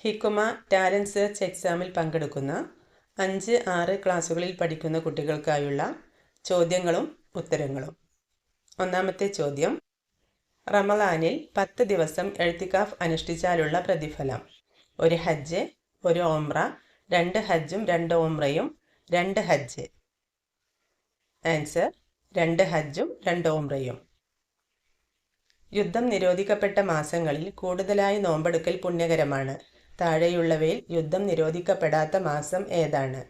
ഹിക്കുമ talent search എക്സാമിൽ പങ്കെടുക്കുന്ന അഞ്ച് ആറ് ക്ലാസ്സുകളിൽ പഠിക്കുന്ന കുട്ടികൾക്കായുള്ള ചോദ്യങ്ങളും ഉത്തരങ്ങളും. ഒന്നാമത്തെ ചോദ്യം. റമലാനിൽ പത്ത് ദിവസം എഴുത്തിക്കാഫ് അനുഷ്ഠിച്ചാലുള്ള പ്രതിഫലം. ഒരു ഹജ്ജ് ഒരു ഓംറ രണ്ട് ഹജ്ജും രണ്ട് ഓംറയും രണ്ട് ഹജ്ജ്. ആൻസർ രണ്ട് ഹജ്ജും രണ്ട് ഓംറയും. യുദ്ധം നിരോധിക്കപ്പെട്ട മാസങ്ങളിൽ കൂടുതലായി നോമ്പെടുക്കൽ പുണ്യകരമാണ്. താഴെയുള്ളവയിൽ യുദ്ധം നിരോധിക്കപ്പെടാത്ത മാസം ഏതാണ്?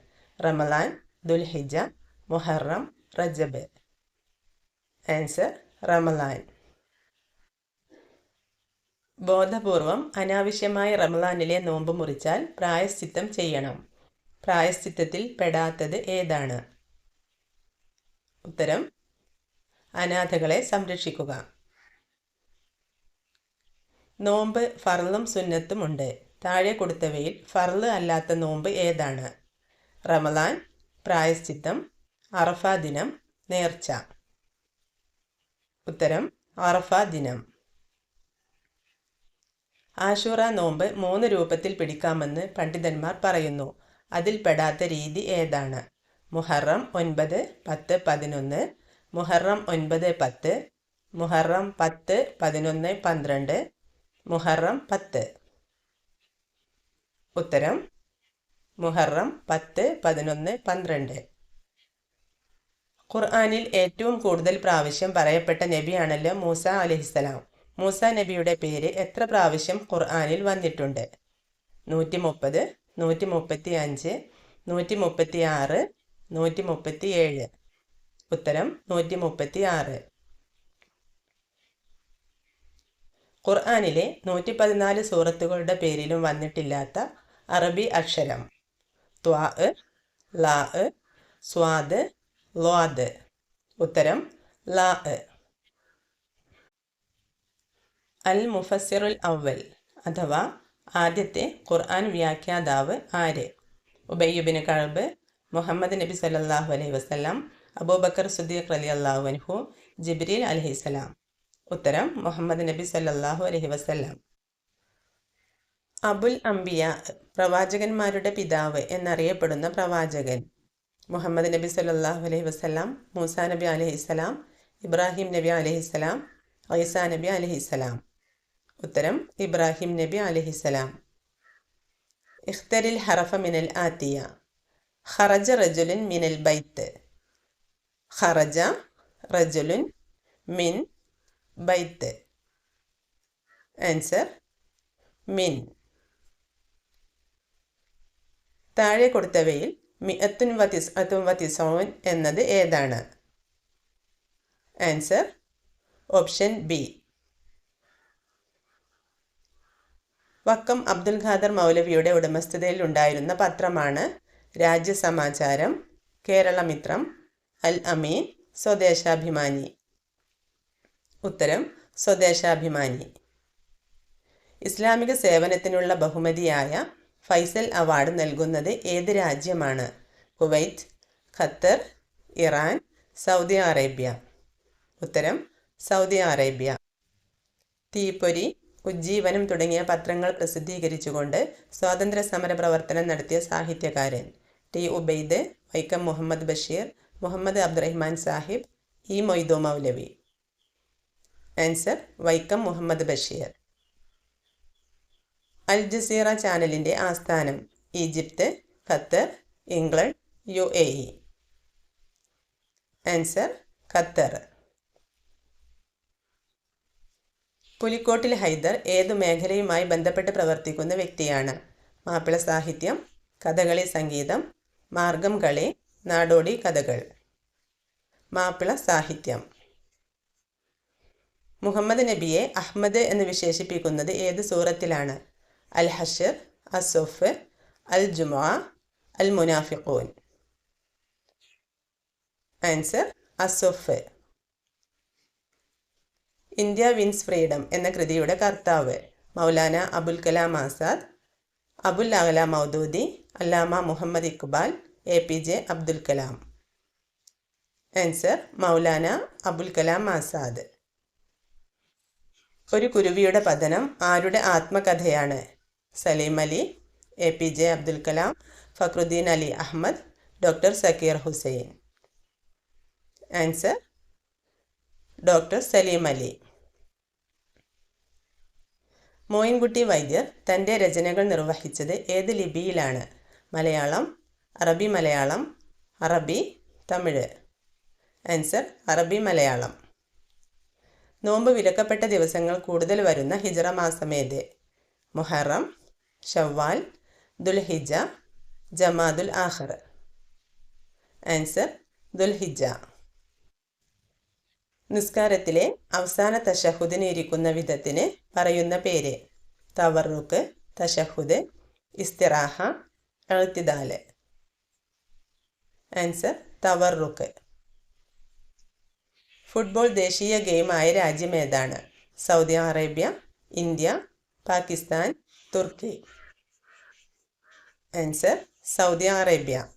റമലാൻ ദുൽഹിജ മുഹറം റജബ്. ആൻസർ റമലാൻ ബോധപൂർവം അനാവശ്യമായി റമലാനിലെ നോമ്പ് മുറിച്ചാൽ പ്രായശ്ചിത്തം ചെയ്യണം. പ്രായശ്ചിത്തത്തിൽ പെടാത്തത് ഏതാണ്? ഉത്തരം അനാഥകളെ സംരക്ഷിക്കുക. നോമ്പ് ഫർളും സുന്നത്തുമുണ്ട് താഴെ കൊടുത്തവയിൽ ഫർൾ അല്ലാത്ത നോമ്പ് ഏതാണ്? റമലാൻ പ്രായശ്ചിത്തം അറഫ ദിനം നേർച്ച. ഉത്തരം അറഫ ദിനം. ആശുറ നോമ്പ് മൂന്ന് രൂപത്തിൽ പിടിക്കാമെന്ന് പണ്ഡിതന്മാർ പറയുന്നു. അതിൽ പെടാത്ത രീതി ഏതാണ്? മുഹറം ഒൻപത് പത്ത് പതിനൊന്ന്. മുഹറം ഒൻപത് പത്ത്. മുഹറം പത്ത് പതിനൊന്ന് പന്ത്രണ്ട്. മുഹറം പത്ത്. ഉത്തരം മുഹറം പത്ത് പതിനൊന്ന് പന്ത്രണ്ട്. ഖുർആാനിൽ ഏറ്റവും കൂടുതൽ പ്രാവശ്യം പറയപ്പെട്ട നബിയാണല്ലോ മൂസ അലഹിസ്സലാം. മൂസ നബിയുടെ പേര് എത്ര പ്രാവശ്യം ഖുർആാനിൽ വന്നിട്ടുണ്ട്? നൂറ്റി മുപ്പത് നൂറ്റി മുപ്പത്തി അഞ്ച് നൂറ്റി മുപ്പത്തി ആറ് നൂറ്റി മുപ്പത്തി ഏഴ് ഉത്തരം നൂറ്റി മുപ്പത്തി ആറ് ഖുർആാനിലെ നൂറ്റി പതിനാല് സൂറത്തുകളുടെ പേരിലും വന്നിട്ടില്ലാത്ത അറബി അക്ഷരം. ത്വാ ലാ സ്വാദ് ലാദ്. ഉത്തരം ലാ. അൽ മുഫസിറുൽ അവൽ അഥവാ ആദ്യത്തെ ഖുർആൻ വ്യാഖ്യാതാവ് ആര്? ഉബയ്യുബിന് കഴബ് മുഹമ്മദ് നബി സല്ലാഹു അലൈഹി വസ്ലാം അബൂബക്കർ സുദ്ദീഖ് അലി അള്ളാഹു അൻഹു ജിബ്രീൽ അലഹിസ്സലാം. ഉത്തരം മുഹമ്മദ് നബി സല്ലാഹു അലഹി വസ്ലാം അബുൽ അംബിയ പ്രവാചകന്മാരുടെ പിതാവ് എന്നറിയപ്പെടുന്ന പ്രവാചകൻ മുഹമ്മദ് നബി സല്ലാഹു അലൈഹി വസ്ലാം മൂസ നബി അലഹിസ്സലാം ഇബ്രാഹിം നബി അലഹിസ്സലാം ഐസ നബി അലഹിസ്സലാം ഉത്തരം ഇബ്രാഹിം നബി അലഹിസ്സലാം ഇഖ്തരിൽ ഹറഫ മിനൽ ആത്തിയ ഖറജ റജുലിൻ മിനൽ ബൈത്ത്. ഖറജ റജുലുൻ മിൻ ബൈത്ത് ആൻസർ മിൻ താഴെ കൊടുത്തവയിൽ മിഅത്തുൻ വതിസ് അത്തും വതിസോൻ എന്നത് ഏതാണ്? Answer option B Vakkom Abdul Khader മൗലവിയുടെ ഉടമസ്ഥതയിൽ ഉണ്ടായിരുന്ന പത്രമാണ് രാജ്യസമാചാരം കേരളമിത്രം അൽ അമീൻ സ്വദേശാഭിമാനി. ഉത്തരം സ്വദേശാഭിമാനി. ഇസ്ലാമിക സേവനത്തിനുള്ള ബഹുമതിയായ ഫൈസൽ അവാർഡ് നൽകുന്നത് ഏത് രാജ്യമാണ്? Kuwait Qatar Iran Saudi Arabia. ഉത്തരം സൗദി അറേബ്യ. തീപ്പൊരി ഉജ്ജീവനം തുടങ്ങിയ പത്രങ്ങൾ പ്രസിദ്ധീകരിച്ചുകൊണ്ട് സ്വാതന്ത്ര്യ സമര പ്രവർത്തനം നടത്തിയ സാഹിത്യകാരൻ T Ubaid Vaikom Muhammad Basheer Muhammad Abdurahman Sahib E Moidu Moulavi. Answer Vaikom Muhammad Basheer. Al Jazeera ചാനലിന്റെ ആസ്ഥാനം Egypt Qatar England U A E answer Qatar. Pulikkottil Haider ഏതു മേഖലയുമായി ബന്ധപ്പെട്ട് പ്രവർത്തിക്കുന്ന വ്യക്തിയാണ്? മാപ്പിള സാഹിത്യം കഥകളി സംഗീതം മാർഗം കളി നാടോടി കഥകൾ. മാപ്പിള സാഹിത്യം. മുഹമ്മദ് നബിയെ അഹ്മദ് എന്ന് വിശേഷിപ്പിക്കുന്നത് ഏത് സൂറത്തിലാണ്? അൽ ഹഷർ അസുഫ് അൽ ജുമാ അൽ മുനാഫിഖൂൻ ആൻസർ അസുഫ് ഇന്ത്യ വിൻസ് ഫ്രീഡം എന്ന കൃതിയുടെ കർത്താവ് Maulana Abul Kalam Azad Abul Ala Maududi Allama Muhammad Iqbal A P J Abdul Kalam. Answer Maulana Abul Kalam Azad. ഒരു കുരുവിയുടെ പതനം ആരുടെ ആത്മകഥയാണ്? Salim Ali A P J Abdul Kalam Fakhruddin Ali Ahmed doctor Zakir Hussain. Answer doctor Salim Ali. Moyinkutty Vaidyar തന്റെ രചനകൾ നിർവഹിച്ചത് ഏത് ലിപിയിലാണ്? മലയാളം അറബി മലയാളം അറബി തമിഴ്. ആൻസർ അറബി മലയാളം. നോമ്പ് വിലക്കപ്പെട്ട ദിവസങ്ങൾ കൂടുതൽ വരുന്ന ഹിജറ മാസമേത്? മുഹറം ഷവ്വാൽ ദുൽഹിജ ജമാദുൽ ആഹർ ആൻസർ ദുൽഹിജ. നിസ്കാരത്തിലെ അവസാന തഷഹുദിന് ഇരിക്കുന്ന വിധത്തിന് പറയുന്ന പേര്. തവറുക്ക് തഷഹുദ് ഇസ്തിറാഹ എഴുത്തിദാൽ. ആൻസർ തവറുക്ക്. ഫുട്ബോൾ ദേശീയ ഗെയിമായ രാജ്യം ഏതാണ്? സൗദി അറേബ്യ ഇന്ത്യ പാകിസ്ഥാൻ തുർക്കി. Answer Saudi Arabia.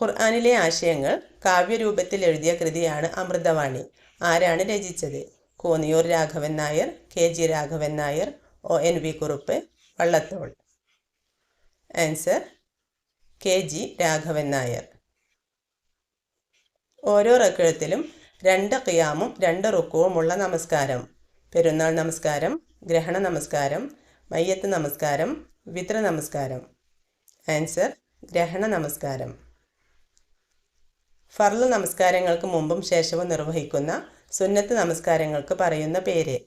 ഖുർആാനിലെ ആശയങ്ങൾ കാവ്യരൂപത്തിൽ എഴുതിയ കൃതിയാണ് അമൃതവാണി. ആരാണ് രചിച്ചത്? Konniyoor Raghavan Nair K G Raghavan Nair O N V Kurup Vallathol. Answer K G Raghavan Nair. ഓരോ റക്കിഴത്തിലും രണ്ട് ഖിയാമും രണ്ട് റുക്കുവുമുള്ള നമസ്കാരം. പെരുന്നാൾ നമസ്കാരം ഗ്രഹണ നമസ്കാരം മയ്യത്ത് നമസ്കാരം വിത്ര നമസ്കാരം. ആൻസർ ഗ്രഹണ നമസ്കാരം. ഫർൾ നമസ്കാരങ്ങൾക്ക് മുമ്പും ശേഷവും നിർവഹിക്കുന്ന സുന്നത്ത് നമസ്കാരങ്ങൾക്ക് പറയുന്ന പേര്.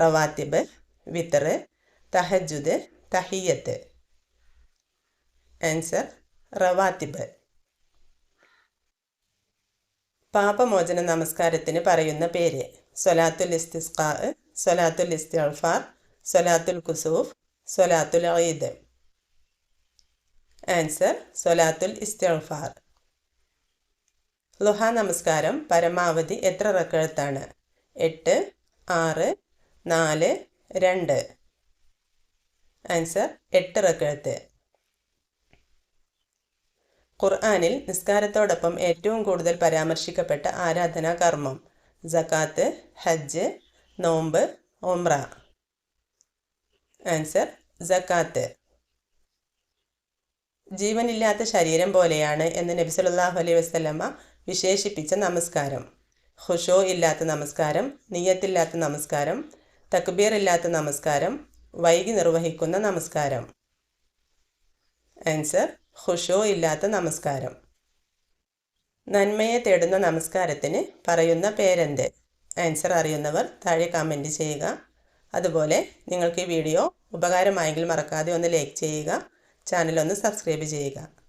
റവാത്തിബ് വിത്തറ് തഹജുദ് തഹിയത്ത്. ആൻസർ റവാത്തിബ്. പാപമോചന നമസ്കാരത്തിന് പറയുന്ന പേര്. സൊലാത്തുൽ ഇസ്തിസ്കാ സൊലാത്തുൽ ഇസ്തിൾഫാർ സൊലാത്തുൽ കുസൂഫ് സൊലാത്തുൽ ഈദ്. ആൻസർ സൊലാത്തുൽ ഇസ്തിൾഫാർ ലുഹ നമസ്കാരം പരമാവധി എത്ര റക്കഴത്താണ്? എട്ട് ആറ് നാല് രണ്ട്. ആൻസർ എട്ട് റക്കഴത്ത്. ഖുർആാനിൽ നിസ്കാരത്തോടൊപ്പം ഏറ്റവും കൂടുതൽ പരാമർശിക്കപ്പെട്ട ആരാധനാ കർമ്മം. ജക്കാത്ത് ഹജ്ജ് നോമ്പ് ഒമ്ര ആൻസർ ജക്കാത്ത് ജീവനില്ലാത്ത ശരീരം പോലെയാണ് എന്ന് നബി സല്ലല്ലാഹു അലൈഹി വസല്ലമ വിശേഷിപ്പിച്ച നമസ്കാരം. ഖുഷോ ഇല്ലാത്ത നമസ്കാരം നിയത്തില്ലാത്ത നമസ്കാരം തക്ബീർ ഇല്ലാത്ത നമസ്കാരം വൈകി നിർവഹിക്കുന്ന നമസ്കാരം. ആൻസർ ഖുഷോ ഇല്ലാത്ത നമസ്കാരം. നന്മയെ തേടുന്ന നമസ്കാരത്തിന് പറയുന്ന പേരെന്ത്? ആൻസർ അറിയുന്നവർ താഴെ കമന്റ് ചെയ്യുക. അതുപോലെ നിങ്ങൾക്ക് ഈ വീഡിയോ ഉപകാരമായെങ്കിൽ മറക്കാതെ ഒന്ന് ലൈക്ക് ചെയ്യുക. ചാനൽ ഒന്ന് സബ്സ്ക്രൈബ് ചെയ്യുക.